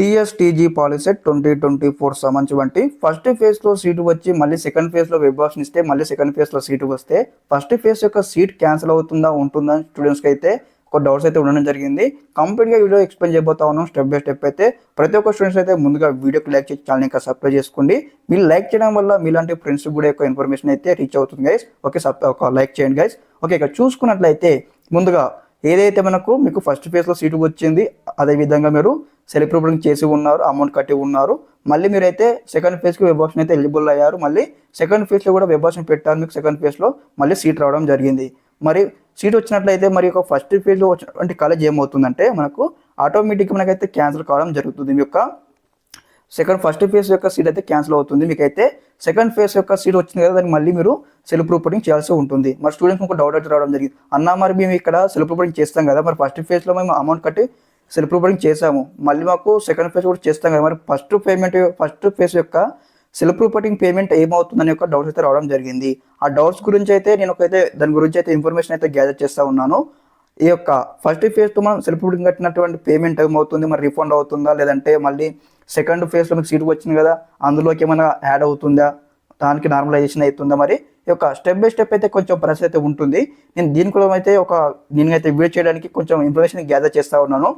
TSTG policy twenty twenty four సంబంధించి first ఫేజ్లో seat వచ్చి మళ్ళీ సెకండ్ ఫేజ్లో వెబ్ ఆప్షన్ ఇస్తే మళ్ళీ సెకండ్ ఫేజ్లో సీటు వస్తే ఫస్ట్ ఫేజ్ యొక్క సీట్ క్యాన్సిల్ అవుతుందా ఉంటుందా స్టూడెంట్స్కి అయితే ఒక డౌట్స్ అయితే ఉండడం జరిగింది. కంప్లీట్గా వీడియో ఎక్స్ప్లెయిన్ చేయబోతా ఉన్నాం స్టెప్ బై స్టెప్ అయితే. ప్రతి ఒక్క స్టూడెంట్స్ అయితే ముందుగా వీడియోకి లైక్ చేసి ఛానల్ ఇంకా సబ్స్క్రైబ్ చేసుకోండి. మీరు లైక్ చేయడం వల్ల మీలాంటి ఫ్రెండ్స్ కూడా ఎక్కువ ఇన్ఫర్మేషన్ అయితే రీచ్ అవుతుంది గైస్ ఓకే సబ్ ఒక లైక్ చేయండి గైస్ ఓకే ఇక చూసుకున్నట్లయితే ముందుగా ఏదైతే మనకు మీకు ఫస్ట్ ఫేజ్లో సీటు వచ్చింది అదే విధంగా మీరు సెల్ఫ్ రిపోర్టింగ్ చేసి ఉన్నారు అమౌంట్ కట్టి ఉన్నారు. మళ్ళీ మీరైతే సెకండ్ ఫేజ్కి వెబ్ ఆప్షన్ అయితే ఎలిజిబుల్ అయ్యారు. మళ్ళీ సెకండ్ ఫేజ్లో కూడా వెబ్ ఆప్షన్ పెట్టారు మీకు సెకండ్ ఫేజ్లో మళ్ళీ సీట్ రావడం జరిగింది. మరి సీట్ వచ్చినట్లయితే మరి ఒక ఫస్ట్ ఫేజ్లో వచ్చినటువంటి కాలేజ్ ఏమవుతుందంటే మనకు ఆటోమేటిక్గా మనకైతే క్యాన్సిల్ కావడం జరుగుతుంది. మీ యొక్క సెకండ్ ఫస్ట్ ఫేజ్ యొక్క సీట్ అయితే క్యాన్సిల్ అవుతుంది. మీకైతే సెకండ్ ఫేజ్ యొక్క సీట్ వచ్చింది కదా దానికి మళ్ళీ మీరు సెల్ఫ్ ప్రూఫింగ్ చేయాల్సి ఉంటుంది. మరి స్టూడెంట్స్ ఒక డౌట్ అయితే రావడం జరిగింది. అన్న మరి మేము ఇక్కడ సెల్ఫ్ ప్రూఫింగ్ చేస్తాం కదా మరి ఫస్ట్ ఫేజ్లో మేము అమౌంట్ కట్టి సెల్ఫ్ ప్రూఫింగ్ చేసాము మళ్ళీ మాకు సెకండ్ ఫేజ్ కూడా చేస్తాం కదా మరి ఫస్ట్ పేమెంట్ ఫస్ట్ ఫేజ్ యొక్క సెల్ఫ్ ప్రూఫింగ్ పేమెంట్ ఏమవుతుందని ఒక డౌట్స్ అయితే రావడం జరిగింది. ఆ డౌట్స్ గురించి అయితే నేను ఒకైతే దాని గురించి అయితే ఇన్ఫర్మేషన్ అయితే గ్యాదర్ చేస్తూ ఉన్నాను. ఈ యొక్క ఫస్ట్ ఫేజ్తో మనం సెల్ఫ్ ప్రూఫింగ్ కట్టినటువంటి పేమెంట్ ఏమవుతుంది? మరి రిఫండ్ అవుతుందా? లేదంటే మళ్ళీ సెకండ్ ఫేజ్లో మీకు సీట్ వచ్చింది కదా అందులోకి ఏమైనా యాడ్ అవుతుందా? దానికి నార్మలైజేషన్ అవుతుందా? మరి ఈ యొక్క స్టెప్ బై స్టెప్ అయితే కొంచెం ప్రాసెస్ అయితే ఉంటుంది. నేను దీని కోసం అయితే ఒక దీనికైతే వీడియో చేయడానికి కొంచెం ఇన్ఫర్మేషన్ గ్యాదర్ చేస్తూ ఉన్నాను.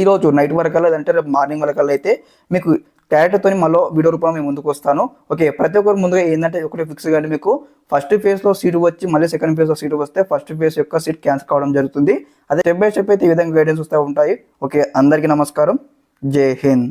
ఈరోజు నైట్ వరకు లేదంటే రేపు మార్నింగ్ వరకు అయితే మీకు క్యారెక్టర్తో మళ్ళీ వీడియో రూపంలో మేము ముందుకు వస్తాను. ఓకే ప్రతి ఒక్కరు ముందుగా ఏంటంటే ఒకటి ఫిక్స్ కానీ మీకు. ఫస్ట్ ఫేజ్లో సీట్ వచ్చి మళ్ళీ సెకండ్ ఫేజ్లో సీట్ వస్తే ఫస్ట్ ఫేజ్ యొక్క సీట్ క్యాన్సిల్ కావడం జరుగుతుంది. అదే స్టెప్ బై స్టెప్ అయితే ఈ విధంగా గైడెన్స్ వస్తూ ఉంటాయి. ఓకే అందరికీ నమస్కారం. జై హింద్.